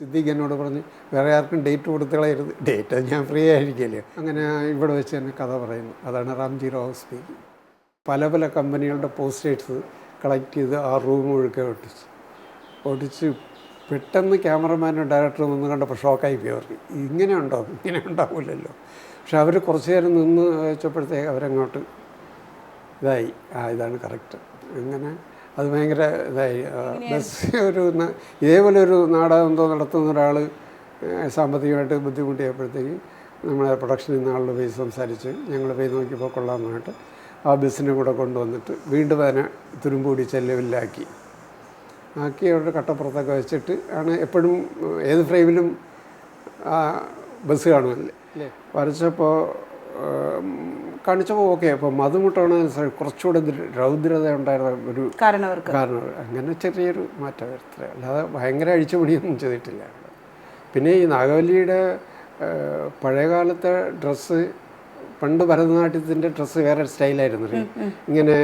സിദ്ദീഖ് എന്നോട് പറഞ്ഞ് വേറെ ആർക്കും ഡേറ്റ് കൊടുത്തുകളയരുത് ഡേറ്റ് ഞാൻ ഫ്രീ ആയിരിക്കില്ലേ? അങ്ങനെ ഇവിടെ വെച്ച് തന്നെ കഥ പറയുന്നു. അതാണ് റാംജി റാവു സ്പീക്കിംഗ് പല പല കമ്പനികളുടെ പോസ്റ്റേഴ്സ് കളക്ട് ചെയ്ത് ആ റൂം ഒഴുക്കെ ഒട്ടിച്ച്. ഒട്ടിച്ച് പെട്ടെന്ന് ക്യാമറമാനും ഡയറക്ടറും ഒന്ന് കണ്ടപ്പോൾ ഷോക്കായി പോയി അവർക്ക്. ഇങ്ങനെ ഉണ്ടോ? ഇങ്ങനെ ഉണ്ടാവില്ലല്ലോ പക്ഷെ അവർ കുറച്ച് നേരം നിന്ന് വെച്ചപ്പോഴത്തേക്ക് അവരങ്ങോട്ട് ഇതായി. ആ ഇതാണ് കറക്റ്റ് അങ്ങനെ അത് ഭയങ്കര ഇതായി. ബസ് ഒരു ഇതേപോലെ ഒരു നാടകം എന്തോ നടത്തുന്ന ഒരാൾ സാമ്പത്തികമായിട്ട് ബുദ്ധിമുട്ടിയപ്പോഴത്തേക്ക് നമ്മളെ പ്രൊഡക്ഷനിൽ നിന്ന് ആളുടെ പോയി സംസാരിച്ച് ഞങ്ങൾ പോയി നോക്കിയപ്പോൾ കൊള്ളാമെന്നായിട്ട് ആ ബസ്സിനെ കൂടെ കൊണ്ടുവന്നിട്ട് വീണ്ടും അതിനെ തുരുമ്പൂടി ചെല്ലവില്ലാക്കി. ആക്കി അവരുടെ കട്ടപ്പുറത്തൊക്കെ വെച്ചിട്ട് ആണ് എപ്പോഴും ഏത് ഫ്രെയിമിലും ആ ബസ് കാണുമല്ലേ? വരച്ചപ്പോൾ കാണിച്ചപ്പോൾ ഓക്കെ അപ്പം മധുമുട്ടാണ് കുറച്ചുകൂടെ രൗദ്രത ഉണ്ടായിരുന്ന ഒരു കാരണം അങ്ങനെ ചെറിയൊരു മാറ്റം വരുത്തില്ല അല്ലാതെ ഭയങ്കര അഴിച്ചുപണിയൊന്നും ചെയ്തിട്ടില്ല. പിന്നെ ഈ നാഗവല്ലിയുടെ പഴയകാലത്തെ ഡ്രസ്സ് പണ്ട് ഭരതനാട്യത്തിന്റെ ഡ്രസ്സ് വേറെ സ്റ്റൈലായിരുന്നു. ഇങ്ങനെ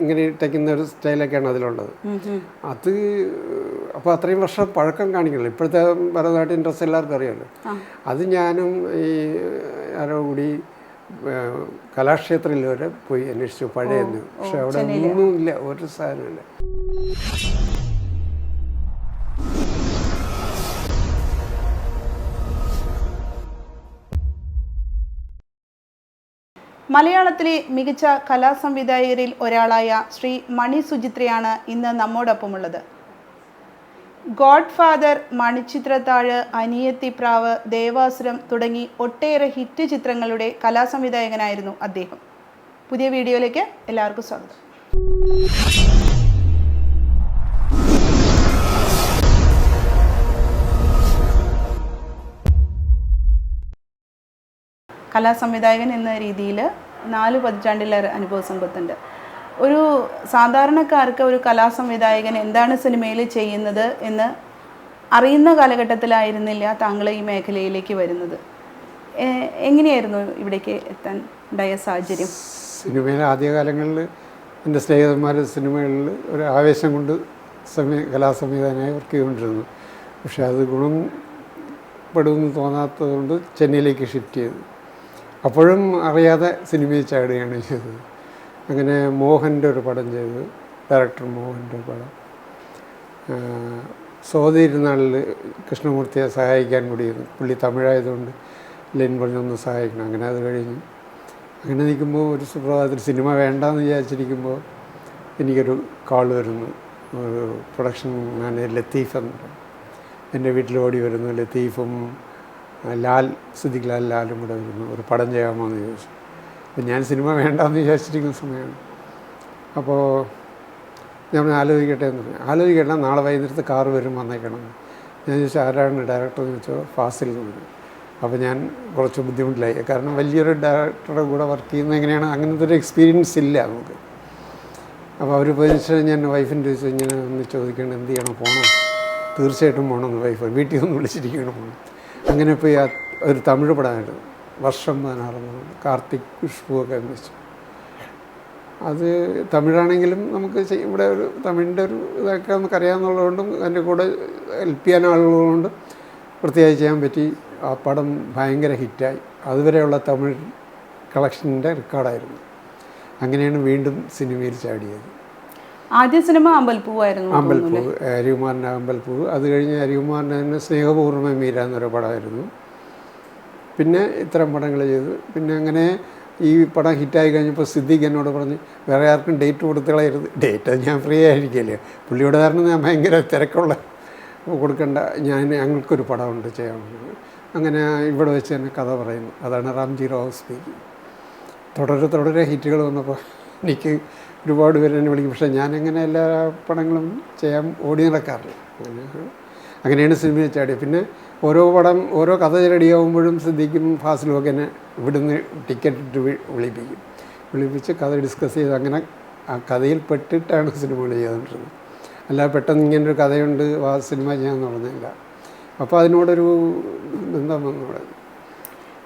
ഇങ്ങനെ ഇട്ടയ്ക്കുന്ന ഒരു സ്റ്റൈലൊക്കെയാണ് അതിലുള്ളത്. അത് അപ്പോൾ അത്രയും വർഷം പഴക്കം കാണിക്കണല്ലോ. ഇപ്പോഴത്തെ ഭരതനാട്യം ഡ്രസ്സ് എല്ലാവർക്കും അറിയാമല്ലോ അത് ഞാനും ഈ ആരോ കൂടി കലാക്ഷേത്രത്തിൽ വരെ പോയി അന്വേഷിച്ചു പഴയെന്ന്. പക്ഷെ അവിടെ ഒന്നുമില്ല ഒരു സാധനമില്ല മലയാളത്തിലെ മികച്ച കലാസംവിധായകരിൽ ഒരാളായ ശ്രീ മണി സുചിത്രയാണ് ഇന്ന് നമ്മോടൊപ്പമുള്ളത്. ഗോഡ് ഫാദർ മണിച്ചിത്രത്താഴ് അനിയത്തിപ്രാവ് ദേവാസുരം തുടങ്ങി ഒട്ടേറെ ഹിറ്റ് ചിത്രങ്ങളുടെ കലാസംവിധായകനായിരുന്നു അദ്ദേഹം. പുതിയ വീഡിയോയിലേക്ക് എല്ലാവർക്കും സ്വാഗതം. കലാസംവിധായകൻ എന്ന രീതിയിൽ നാല് പതിറ്റാണ്ടിലേറെ അനുഭവ സമ്പത്തുണ്ട്. ഒരു സാധാരണക്കാർക്ക് ഒരു കലാസംവിധായകൻ എന്താണ് സിനിമയിൽ ചെയ്യുന്നത് എന്ന് അറിയുന്ന കാലഘട്ടത്തിലായിരുന്നില്ല താങ്കൾ ഈ മേഖലയിലേക്ക് വരുന്നത്. എങ്ങനെയായിരുന്നു ഇവിടേക്ക് എത്താൻ ഉണ്ടായ സാഹചര്യം? സിനിമയിലെ ആദ്യകാലങ്ങളിൽ എന്റെ സ്നേഹിതന്മാർ സിനിമകളിൽ ഒരു ആവേശം കൊണ്ട് സമയ കലാസംവിധാനമായി വർക്ക് ചെയ്തുകൊണ്ടിരുന്നു. പക്ഷേ അത് ഗുണം പെടുമെന്ന് തോന്നാത്തതുകൊണ്ട് ചെന്നൈയിലേക്ക് ഷിഫ്റ്റ് ചെയ്തു. അപ്പോഴും അറിയാതെ സിനിമയിൽ ചാടുകയാണ് ചെയ്തത്. അങ്ങനെ മോഹന്റെ ഒരു പടം ചെയ്തു. ഡയറക്ടർ മോഹന്റെ ഒരു പടം. സ്വാതിരുന്നാളിൽ കൃഷ്ണമൂർത്തിയെ സഹായിക്കാൻ കൂടിയിരുന്നു പുള്ളി തമിഴായതുകൊണ്ട് ലൈൻ പറഞ്ഞൊന്ന് സഹായിക്കണം. അങ്ങനെ അത് കഴിഞ്ഞു. അങ്ങനെ നിൽക്കുമ്പോൾ ഒരു സുപ്രഭാതത്തിൽ സിനിമ വേണ്ടാന്ന് വിചാരിച്ചിരിക്കുമ്പോൾ എനിക്കൊരു കാൾ വരുന്നു. ഒരു പ്രൊഡക്ഷൻ മാനേജർ ലത്തീഫ് എന്ന് എന്റെ വീട്ടിൽ ഓടി വരുന്നു ലത്തീഫും ലാൽ സുദിഖ് ലാൽ ലാലും കൂടെ വരുന്നു. ഒരു പടം ചെയ്യാമോ എന്ന് ചോദിച്ചു. അപ്പം ഞാൻ സിനിമ വേണ്ടാന്ന് വിചാരിച്ചിരിക്കുന്ന സമയമാണ്. അപ്പോൾ ഞാൻ ആലോചിക്കട്ടെ എന്ന് പറഞ്ഞു. ആലോചിക്കട്ടെ നാളെ വൈകുന്നേരത്ത് കാറ് വരും വന്നേക്കണം. ഞാൻ ചോദിച്ചു ആരാണ് ഡയറക്ടർ? എന്ന് വെച്ചാൽ ഫാസിൽ എന്ന് പറഞ്ഞു. അപ്പോൾ ഞാൻ കുറച്ച് ബുദ്ധിമുട്ടിലായി. കാരണം വലിയൊരു ഡയറക്ടറുടെ കൂടെ വർക്ക് ചെയ്യുന്നത് എങ്ങനെയാണ്? അങ്ങനത്തെ ഒരു എക്സ്പീരിയൻസ് ഇല്ല നമുക്ക്. അപ്പോൾ അവർ പോയതിനു ഞാൻ വൈഫിന്റെ ചോദിച്ചു ഇങ്ങനെ ഒന്ന് ചോദിക്കണം എന്ത് ചെയ്യണം? പോകണം തീർച്ചയായിട്ടും പോകണമെന്ന് വൈഫ് വീട്ടിൽ ഒന്ന് വിളിച്ചിരിക്കണം അങ്ങനെ പോയി ഒരു തമിഴ് പടമായിരുന്നു. വർഷം പതിനാറെന്ന് കാർത്തിക് ഖുഷ്ബു ഒക്കെ അഭിനയിച്ചു അത് തമിഴാണെങ്കിലും നമുക്ക് ഇവിടെ ഒരു തമിഴിന്റെ ഒരു ഇതൊക്കെ നമുക്ക് അറിയാമെന്നുള്ളതുകൊണ്ടും അതിന്റെ കൂടെ ഹെൽപ്പ് ചെയ്യാൻ ആളുകളുകൊണ്ട് വൃത്തിയായി ചെയ്യാൻ പറ്റി. ആ പടം ഭയങ്കര ഹിറ്റായി. അതുവരെയുള്ള തമിഴ് കളക്ഷന്റെ റെക്കോർഡായിരുന്നു. അങ്ങനെയാണ് വീണ്ടും സിനിമയിൽ ചാടിയത്. ആദ്യ സിനിമ അമ്പൽപ്പൂവായിരുന്നു എന്ന്. അമ്പൽപ്പൂവ് ഹരികുമാറിന്റെ അമ്പൽപ്പൂവ്. അത് കഴിഞ്ഞ് ഹരികുമാറിന്റെ തന്നെ സ്നേഹപൂർണ മീര എന്നൊരു പടമായിരുന്നു. പിന്നെ ഇത്തരം പടങ്ങൾ ചെയ്തു. പിന്നെ അങ്ങനെ ഈ പടം ഹിറ്റായി കഴിഞ്ഞപ്പോൾ സിദ്ദിഖ് എന്നോട് പറഞ്ഞ് വേറെ ആർക്കും ഡേറ്റ് കൊടുത്തുകളയരുത് ഡേറ്റ് ഞാൻ ഫ്രീ ആയിരിക്കില്ലേ പുള്ളിയോട് കാരണം ഞാൻ ഭയങ്കര തിരക്കുള്ള കൊടുക്കേണ്ട. ഞാൻ ഞങ്ങൾക്കൊരു പടമുണ്ട് ചെയ്യാൻ അങ്ങനെ ഇവിടെ വെച്ച് തന്നെ കഥ പറയുന്നു. അതാണ് റാംജി റാവു സ്പീക്ക് തുടരെ തുടരെ ഹിറ്റുകൾ വന്നപ്പോൾ എനിക്ക് ഒരുപാട് പേര് എന്നെ വിളിക്കും. പക്ഷേ ഞാനങ്ങനെ എല്ലാ പടങ്ങളും ചെയ്യാൻ ഓടി നടക്കാറില്ല. അങ്ങനെ അങ്ങനെയാണ് സിനിമയിൽ ചാടിയത്. പിന്നെ ഓരോ പടം ഓരോ കഥ റെഡിയാകുമ്പോഴും സിദ്ദിഖും ഫാസിലും ഒക്കെ എന്നെ ഇവിടുന്ന് ടിക്കറ്റ് ഇട്ട് വിളിപ്പിക്കും. വിളിപ്പിച്ച് കഥ ഡിസ്കസ് ചെയ്ത് അങ്ങനെ ആ കഥയിൽ പെട്ടിട്ടാണ് സിനിമകൾ ചെയ്തുകൊണ്ടിരുന്നത്. അല്ലാതെ പെട്ടെന്ന് ഇങ്ങനെ ഒരു കഥയുണ്ട് ആ സിനിമ ചെയ്യാമെന്ന് പറഞ്ഞില്ല. അപ്പോൾ അതിനോടൊരു ബന്ധം തുടങ്ങി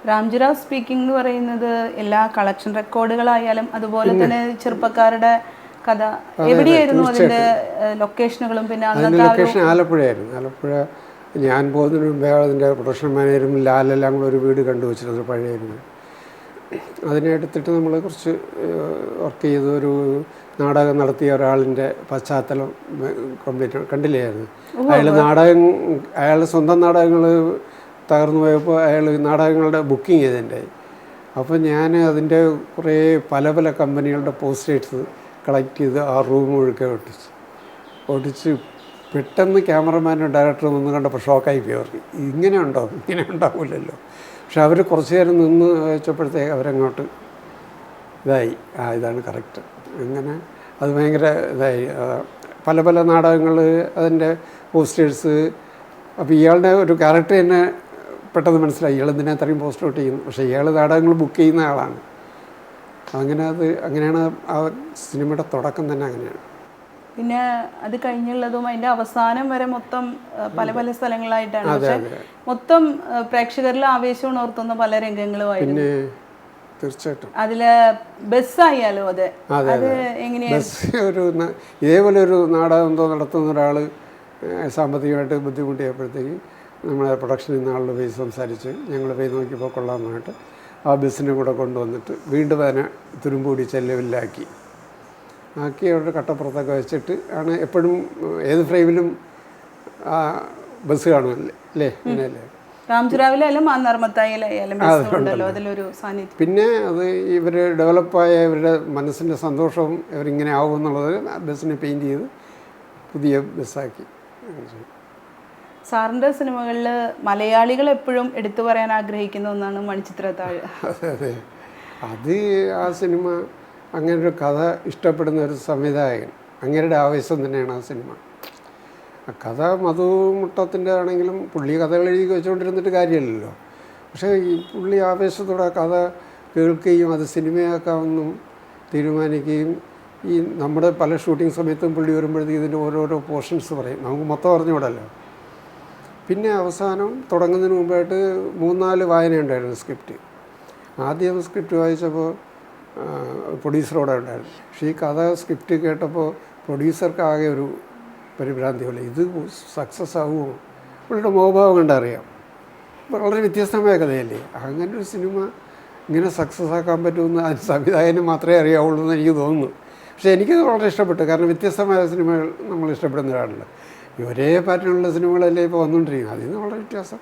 രാംജിറാവ് സ്പീക്കിംഗ് എന്ന് പറയുന്നത് എല്ലാ കളക്ഷൻ റെക്കോർഡുകളായാലും അതുപോലെ തന്നെ ചെറുപ്പക്കാരുടെ കഥ എവിടെയായിരുന്നു അതിന്റെ ലൊക്കേഷനുകളും പിന്നെ ലൊക്കേഷൻ ആലപ്പുഴയായിരുന്നു ആലപ്പുഴ ഞാൻ പോകുന്നതിന് മുമ്പേ അതിന്റെ പ്രൊഡക്ഷൻ മാനേജറും ലാലെല്ലാം കൂടെ ഒരു വീട് കണ്ടു വെച്ചിരുന്നത് പഴയ ഒരു അതിനെ എടുത്തിട്ട് നമ്മൾ കുറച്ച് വർക്ക് ചെയ്ത് ഒരു നാടകം നടത്തിയ ഒരാളിന്റെ പശ്ചാത്തലം കംപ്ലീറ്റ് കണ്ടില്ലായിരുന്നു. അയാൾ നാടകം അയാളുടെ സ്വന്തം നാടകങ്ങൾ തകർന്നു പോയപ്പോൾ അയാൾ നാടകങ്ങളുടെ ബുക്കിംഗ് ചെയ്തിട്ടുണ്ടായി. അപ്പോൾ ഞാൻ അതിന്റെ കുറേ പല പല കമ്പനികളുടെ പോസ്റ്റേഴ്സ് കളക്ട് ചെയ്ത് ആ റൂം ഒഴുക്കെ ഒട്ടിച്ചു. ഒട്ടിച്ച് പെട്ടെന്ന് ക്യാമറമാനും ഡയറക്ടറും നിന്ന് കണ്ടപ്പോൾ ഷോക്കായി പോയി അവർക്ക്. ഇങ്ങനെ ഉണ്ടോ? ഇങ്ങനെ ഉണ്ടാവില്ലല്ലോ പക്ഷെ അവർ കുറച്ച് നേരം നിന്ന് വെച്ചപ്പോഴത്തേക്ക് അവരങ്ങോട്ട് ഇതായി. ആ ഇതാണ് കറക്റ്റ്. അങ്ങനെ അത് ഭയങ്കര ഇതായി. പല പല നാടകങ്ങൾ അതിന്റെ പോസ്റ്റേഴ്സ്. അപ്പോൾ ഇയാളുടെ ഒരു ക്യാരക്ടർ തന്നെ പെട്ടെന്ന് മനസ്സിലായി. ഇയാൾ എന്തിനാ അത്രയും പോസ്റ്റർ ഔട്ട് ചെയ്യുന്നു പക്ഷേ ഇയാൾ നാടകങ്ങൾ ബുക്ക് ചെയ്യുന്ന ആളാണ്. അങ്ങനെ അത് അങ്ങനെയാണ് ആ സിനിമയുടെ തുടക്കം തന്നെ അങ്ങനെയാണ്. പിന്നെ അത് കഴിഞ്ഞുള്ളതും അതിന്റെ അവസാനം വരെ മൊത്തം പല പല സ്ഥലങ്ങളായിട്ടാണ്. പക്ഷെ മൊത്തം പ്രേക്ഷകരിൽ ആവേശം ഉണർത്തുന്ന പല രംഗങ്ങളുമായിരുന്നു. പിന്നെ തീർച്ചയായിട്ടും. അതിൽ ബസ്സായാലോ അത്? അതെ, അത് എങ്ങനെയാ? ബസ് ഒരു ഇതേപോലെ ഒരു നാടകം എന്തോ നടത്തുന്ന ഒരാൾ സാമ്പത്തികമായിട്ട് ബുദ്ധിമുട്ടിയപ്പോഴത്തേക്ക് നമ്മളെ പ്രൊഡക്ഷനിൽ നിന്ന് ആളുടെ പോയി സംസാരിച്ച് ഞങ്ങൾ പോയി നോക്കിയപ്പോൾ കൊള്ളാമെന്ന് പറഞ്ഞിട്ട് ആ ബസ്സിനെ കൂടെ കൊണ്ടുവന്നിട്ട് വീണ്ടും അതിനെ തുരുമ്പൂടി ചെല്ലവില്ലാക്കി. ആക്കി അവിടെ കട്ടപ്പുറത്തൊക്കെ വെച്ചിട്ട് ആണ് എപ്പോഴും ഏത് ഫ്രെയിമിലും ആ ബസ് കാണുമല്ലേ? അല്ലേ? അങ്ങനെയല്ലേ? പിന്നെ അത് ഇവർ ഡെവലപ്പായ ഇവരുടെ മനസ്സിന്റെ സന്തോഷവും ഇവരിങ്ങനെ ആവും എന്നുള്ളത് ബസ്സിനെ പെയിന്റ് ചെയ്ത് പുതിയ ബസ്സാക്കി. അങ്ങനെ ചെയ്തു. സിനിമകളിൽ മലയാളികൾ എപ്പോഴും എടുത്തു പറയാൻ ആഗ്രഹിക്കുന്ന ഒന്നാണ് മണിച്ചിത്രത്താഴ്. അതെ അതെ. ആ സിനിമ അങ്ങനെ ഒരു കഥ ഇഷ്ടപ്പെടുന്ന ഒരു സംവിധായകൻ. അങ്ങേരുടെ ആവേശം തന്നെയാണ് ആ സിനിമ. ആ കഥ മധു മുട്ടത്തിന്റെ ആണെങ്കിലും പുള്ളി കഥകൾ എഴുതി വെച്ചുകൊണ്ടിരുന്നിട്ട് കാര്യമില്ലല്ലോ. പക്ഷേ ഈ പുള്ളി ആവേശത്തോടെ കഥ കേൾക്കുകയും അത് സിനിമയാക്കാമെന്നും തീരുമാനിക്കുകയും ഈ നമ്മുടെ പല ഷൂട്ടിംഗ് സമയത്തും പുള്ളി വരുമ്പോഴത്തേക്ക് ഇതിന്റെ ഓരോരോ പോർഷൻസ് പറയും. നമുക്ക് മൊത്തം അറിഞ്ഞുകൂടല്ലോ. പിന്നെ അവസാനം തുടങ്ങുന്നതിന് മുമ്പായിട്ട് മൂന്നാൽ വായന ഉണ്ടായിരുന്നു സ്ക്രിപ്റ്റ്. ആദ്യം സ്ക്രിപ്റ്റ് വായിച്ചപ്പോൾ പ്രൊഡ്യൂസറോടെ ഉണ്ടായിരുന്നു. പക്ഷേ ഈ കഥ സ്ക്രിപ്റ്റ് കേട്ടപ്പോൾ പ്രൊഡ്യൂസർക്കാകെ ഒരു പരിഭ്രാന്തി പോലെ. ഇത് സക്സസ് ആവുമോ? പുള്ളിയുടെ മോഹഭാവം കണ്ടറിയാം. വളരെ വ്യത്യസ്തമായ കഥയല്ലേ? അങ്ങനെ ഒരു സിനിമ ഇങ്ങനെ സക്സസ് ആക്കാൻ പറ്റുമെന്ന് അതിന് സംവിധായകന് മാത്രമേ അറിയാവുള്ളൂ എന്ന് എനിക്ക് തോന്നുന്നു. പക്ഷേ എനിക്കത് വളരെ ഇഷ്ടപ്പെട്ടു. കാരണം വ്യത്യസ്തമായ സിനിമകൾ നമ്മൾ ഇഷ്ടപ്പെടുന്ന ഒരാളല്ല. ഈ ഒരേ പാറ്റേണുള്ള സിനിമകളല്ലേ ഇപ്പോൾ വന്നുകൊണ്ടിരിക്കുന്നത് അതിൽ നിന്ന് വളരെ വ്യത്യാസം.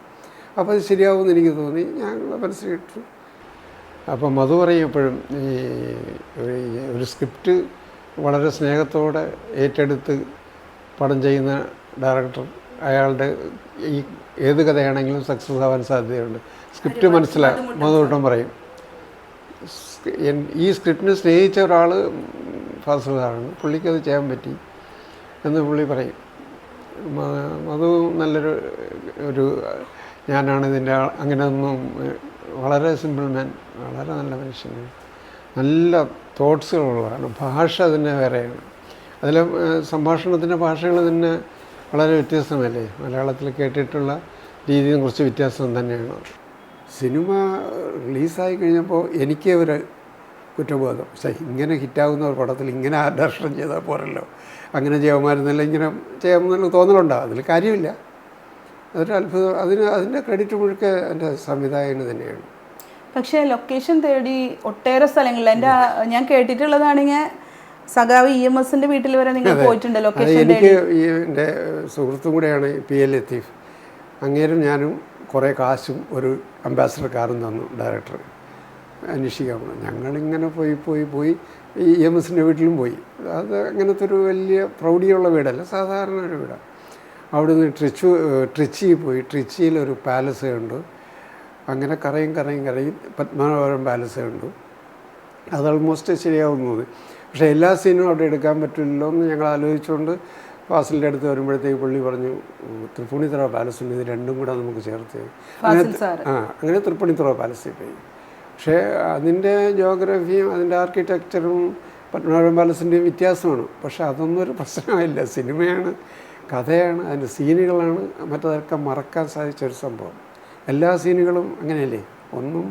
അപ്പോൾ അത് ശരിയാവുമെന്ന് എനിക്ക് തോന്നി. ഞാൻ മനസ്സിലിട്ടു അപ്പം മധു പറയും എപ്പോഴും ഈ ഒരു- സ്ക്രിപ്റ്റ് വളരെ സ്നേഹത്തോടെ ഏറ്റെടുത്ത് പടം ചെയ്യുന്ന ഡയറക്ടർ അയാളുടെ ഈ ഏത് കഥയാണെങ്കിലും സക്സസ് ആവാൻ സാധ്യതയുണ്ട്. സ്ക്രിപ്റ്റ് മനസ്സിലാകും മധുവട്ടം പറയും. ഈ സ്ക്രിപ്റ്റിനെ സ്നേഹിച്ച ഒരാൾ ഫാസിലാണ് പുള്ളിക്കത് ചെയ്യാൻ പറ്റി എന്ന് പുള്ളി പറയും. മധു നല്ലൊരു ഒരു ഞാനാണ് ഇതിന്റെ അങ്ങനെ ഒന്നും വളരെ സിമ്പിൾ മാൻ വളരെ നല്ല മനുഷ്യനാണ്. നല്ല തോട്ട്സുകളുള്ളതാണ് ഭാഷ തന്നെ വേറെയാണ്. അതിൽ സംഭാഷണത്തിന്റെ ഭാഷകൾ തന്നെ വളരെ വ്യത്യസ്തമല്ലേ? മലയാളത്തിൽ കേട്ടിട്ടുള്ള രീതിയും കുറച്ച് വ്യത്യാസം തന്നെയാണ്. സിനിമ റിലീസായി കഴിഞ്ഞപ്പോൾ എനിക്ക് ഒരു കുറ്റബോധം. പക്ഷേ ഇങ്ങനെ ഹിറ്റാകുന്ന ഒരു പടത്തിൽ ഇങ്ങനെ ആ ദർശനം ചെയ്താൽ പോരല്ലോ? അങ്ങനെ ചെയ്യാമായിരുന്നല്ല ഇങ്ങനെ ചെയ്യാമെന്നുള്ള തോന്നലുണ്ടാവും അതിൽ കാര്യമില്ല. അതൊരു അത്ഭുതം. അതിന് അതിന്റെ ക്രെഡിറ്റ് മുഴുക്കെ എന്റെ സംവിധായകന് തന്നെയാണ്. പക്ഷേ ലൊക്കേഷൻ തേടി ഒട്ടേറെ സ്ഥലങ്ങളിൽ എന്റെ ഞാൻ കേട്ടിട്ടുള്ളതാണെങ്കിൽ സഖാവ് ഇ എം എസിന്റെ വീട്ടിൽ വരെ നിങ്ങൾ പോയിട്ടുണ്ട് ലൊക്കേഷൻ എനിക്ക് ഈ എന്റെ സുഹൃത്തും കൂടെയാണ് പി എൽ ലത്തീഫ്. അങ്ങേരും ഞാനും കുറേ കാശും ഒരു അംബാസഡർ കാറും തന്നു ഡയറക്ടർ. അന്വേഷിക്കാൻ പോകണം ഞങ്ങളിങ്ങനെ പോയി പോയി പോയി ഈ എം എസിന്റെ വീട്ടിലും പോയി. അത് അങ്ങനത്തെ ഒരു വലിയ പ്രൗഢിയുള്ള വീടല്ല സാധാരണ ഒരു വീടാണ് അവിടുന്ന് ട്രിച്ചു ട്രിച്ചി പോയി. ട്രിച്ചിയിൽ ഒരു പാലസ് ഉണ്ട് അങ്ങനെ കറയും കറയും കറയും പത്മനാഭപുരം പാലസ് ഉണ്ട് അത് ഓൾമോസ്റ്റ് ശരിയാവുന്നത്. പക്ഷേ എല്ലാ സീനും അവിടെ എടുക്കാൻ പറ്റില്ലല്ലോ എന്ന് ഞങ്ങൾ ആലോചിച്ചുകൊണ്ട് ഫാസിലിന്റെ അടുത്ത് വരുമ്പോഴത്തേക്ക് പുള്ളി പറഞ്ഞു "ഉം, തൃപ്പൂണിത്തുറ പാലസ് ഉണ്ട്. ഇത് രണ്ടും കൂടെ നമുക്ക് ചേർത്ത് ആ അങ്ങനെ തൃപ്പൂണിത്തുറ പാലസിൽ പോയി. പക്ഷേ അതിന്റെ ജോഗ്രഫിയും അതിന്റെ ആർക്കിടെക്ചറും പത്മനാഭൻ പാലസിന്റെയും വ്യത്യാസമാണ്. പക്ഷേ അതൊന്നും ഒരു പ്രശ്നമായില്ല. സിനിമയാണ് കഥയാണ് അതിന്റെ സീനുകളാണ് മറ്റതൊക്കെ മറക്കാൻ സാധിച്ച ഒരു സംഭവം. എല്ലാ സീനുകളും അങ്ങനെയല്ലേ? ഒന്നും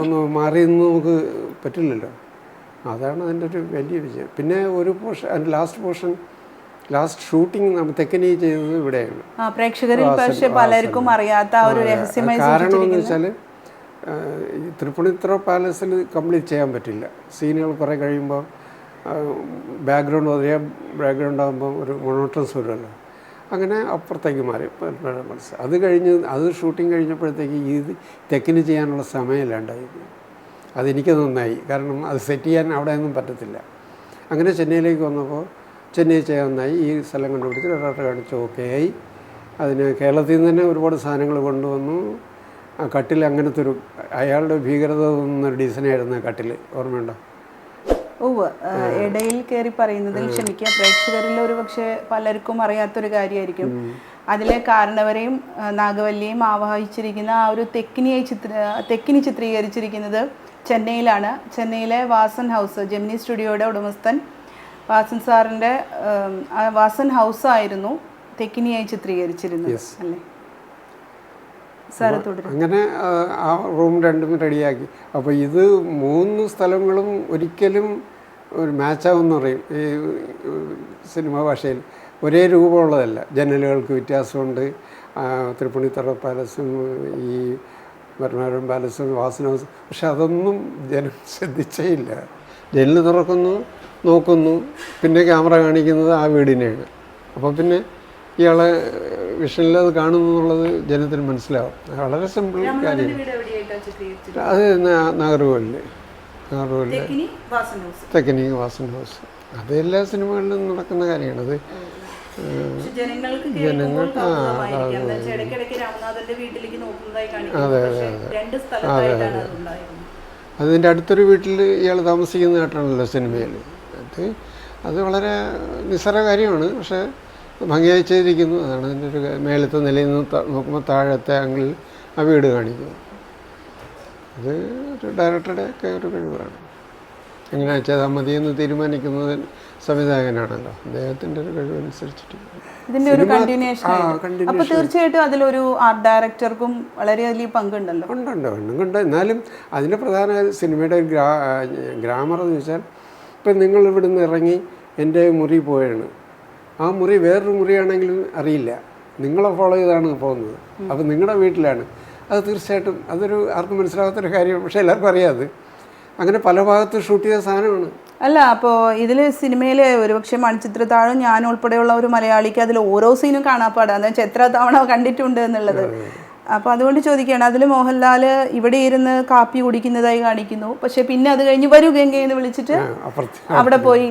ഒന്ന് മാറി നിന്ന് നമുക്ക് പറ്റില്ലല്ലോ. അതാണ് അതിന്റെ ഒരു വലിയ വിജയം. പിന്നെ ഒരു പോർഷൻ അതിന്റെ ലാസ്റ്റ് പോർഷൻ ലാസ്റ്റ് ഷൂട്ടിംഗ് നമ്മൾ തെക്കനി ചെയ്തത് ഇവിടെയാണ്. പ്രേക്ഷകരിൽ പക്ഷേ പലർക്കും അറിയാത്ത ഒരു രഹസ്യമായി കാരണം എന്ന് വെച്ചാൽ ഈ തൃപ്പൂണിത്തുറ പാലസിൽ കംപ്ലീറ്റ് ചെയ്യാൻ പറ്റില്ല. സീനുകൾ കുറേ കഴിയുമ്പോൾ ബാക്ക്ഗ്രൗണ്ട് ഒരേ ബാക്ക്ഗ്രൗണ്ട് ആകുമ്പോൾ ഒരു മൊണോട്ടൻസ് വരുമല്ലോ. അങ്ങനെ അപ്പുറത്തേക്ക് മാറി. മനസ്സ് അത് കഴിഞ്ഞ് അത് ഷൂട്ടിംഗ് കഴിഞ്ഞപ്പോഴത്തേക്ക് ഇത് തെക്കിന് ചെയ്യാനുള്ള സമയമില്ലാണ്ടായി. അതെനിക്ക് നന്നായി. കാരണം അത് സെറ്റ് ചെയ്യാൻ അവിടെ ഒന്നും പറ്റത്തില്ല. അങ്ങനെ ചെന്നൈയിലേക്ക് വന്നപ്പോൾ ചെന്നൈ ചെയ്യാവുന്നതായി ഈ സ്ഥലം കണ്ടുപിടിച്ച് ഒരാട്ട് കാണിച്ച് ഓക്കെ ആയി. അതിന് കേരളത്തിൽ നിന്ന് തന്നെ ഒരുപാട് സാധനങ്ങൾ കൊണ്ടുവന്നു. ആ കട്ടിൽ അങ്ങനത്തെ ഒരു അയാളുടെ ഭീകരത തോന്നുന്നൊരു ഡിസൈനായിരുന്നു ആ കട്ടിൽ ഓർമ്മയുണ്ടോ? ഓവ് ഇടയിൽ കയറി പറയുന്നതിൽ ക്ഷമിക്കുക. പ്രേക്ഷകരിൽ ഒരു പക്ഷേ പലർക്കും അറിയാത്തൊരു കാര്യമായിരിക്കും. അതിലെ കാരണവരെയും നാഗവല്ലിയും ആവാഹിച്ചിരിക്കുന്ന ആ ഒരു തെക്കിനിയെ ചിത്ര തെക്കിനി ചിത്രീകരിച്ചിരിക്കുന്നത് ചെന്നൈയിലാണ്. ചെന്നൈയിലെ വാസൻ ഹൗസ് ജെമിനി സ്റ്റുഡിയോയുടെ ഉടമസ്ഥൻ വാസൻ സാറിന്റെ വാസൻ ഹൗസ് ആയിരുന്നു തെക്കിനിയായി ചിത്രീകരിച്ചിരുന്നത്. അല്ലേ? അങ്ങനെ ആ, റൂം രണ്ടും റെഡിയാക്കി. അപ്പോൾ ഇത് മൂന്ന് സ്ഥലങ്ങളും ഒരിക്കലും ഒരു മാച്ചാവെന്ന് പറയും. ഈ സിനിമ ഭാഷയിൽ ഒരേ രൂപമുള്ളതല്ല. ജനലുകൾക്ക് വ്യത്യാസമുണ്ട്. തൃപ്പൂണിത്തുറ പാലസും ഈ ഭരണാരം പാലസും വാസന പക്ഷെ അതൊന്നും ജനം ശ്രദ്ധിച്ചേ ഇല്ല ജനൽ തുറക്കുന്നു നോക്കുന്നു. പിന്നെ ക്യാമറ കാണിക്കുന്നത് ആ വീടിനെയാണ്. അപ്പോൾ പിന്നെ ഇയാളെ വിഷനിൽ അത് കാണുന്നു എന്നുള്ളത് ജനത്തിന് മനസ്സിലാവും. വളരെ സിമ്പിൾ കാര്യം അത് നാഗർകോവിൽ നാഗർകോവിൽ തെക്കനി വാസൻ ഹൗസ് അത് എല്ലാ സിനിമകളിലും നടക്കുന്ന കാര്യമാണ്. അത് ജനങ്ങൾ ജനങ്ങൾക്ക് അതെ അതെ. അതെ അത് അതിന്റെ അടുത്തൊരു വീട്ടിൽ ഇയാൾ താമസിക്കുന്നതായിട്ടാണല്ലോ സിനിമയിൽ അത് അത് വളരെ നിസ്സാര കാര്യമാണ്. പക്ഷേ ഭംഗിയായി ചെയ്തിരിക്കുന്നു അതാണ് അതിന്റെ ഒരു മേലത്തെ നിലയിൽ നിന്ന് നോക്കുമ്പോൾ താഴത്തെ ആംഗിളിൽ ആ വീട് കാണിക്കുന്നു അത് ഒരു ഡയറക്ടറുടെ ഒക്കെ ഒരു കഴിവാണ്. എങ്ങനെ ചെയ്താൽ എന്ന് തീരുമാനിക്കുന്നത് സംവിധായകനാണല്ലോ. അദ്ദേഹത്തിന്റെ ഒരു കഴിവനുസരിച്ചിട്ട്. ഇതിന്റെ ഒരു കണ്ടിന്യൂഷൻ ആ അപ്പൊ കണ്ടിന്യൂ തീർച്ചയായിട്ടും അതിലൊരു ആർട്ട് ഡയറക്ടർക്കും വളരെയധികം പങ്കുണ്ടല്ലോ. ഉണ്ട് ഉണ്ട് ഉണ്ട് എന്നാലും അതിന്റെ പ്രധാന സിനിമയുടെ ഗ്രാമർ എന്ന് വെച്ചാൽ ഇപ്പം നിങ്ങൾ ഇവിടുന്ന് ഇറങ്ങി എന്റെ മുറി പോയാണ്. ആ മുറി വേറൊരു മുറിയാണെങ്കിലും അറിയില്ല. നിങ്ങളെ ഫോളോ ചെയ്താണ് പോകുന്നത്. അപ്പോൾ നിങ്ങളുടെ വീട്ടിലാണ്. അത് തീർച്ചയായിട്ടും അതൊരു ആർക്കും മനസ്സിലാകാത്തൊരു കാര്യം പക്ഷേ എല്ലാവർക്കും അറിയാം അത്. അങ്ങനെ പല ഭാഗത്ത് ഷൂട്ട് ചെയ്ത സാധനമാണ്. അല്ല അപ്പോൾ ഇതിൽ സിനിമയിൽ ഒരുപക്ഷെ മണിച്ചിത്രത്താഴും ഞാൻ ഉൾപ്പെടെയുള്ള ഒരു മലയാളിക്ക് അതിൽ ഓരോ സീനും കാണാപ്പാടാണ് എന്ന് വെച്ചാൽ എത്ര തവണ കണ്ടിട്ടുണ്ട് എന്നുള്ളത്. അപ്പോൾ അതുകൊണ്ട് ചോദിക്കുകയാണ്. അതിൽ മോഹൻലാൽ ഇവിടെ ഇരുന്ന് കാപ്പി കുടിക്കുന്നതായി കാണിക്കുന്നു. പക്ഷെ പിന്നെ അത് കഴിഞ്ഞ് വരൂ ഗംഗയെന്ന് വിളിച്ചിട്ട് അവിടെ പോയി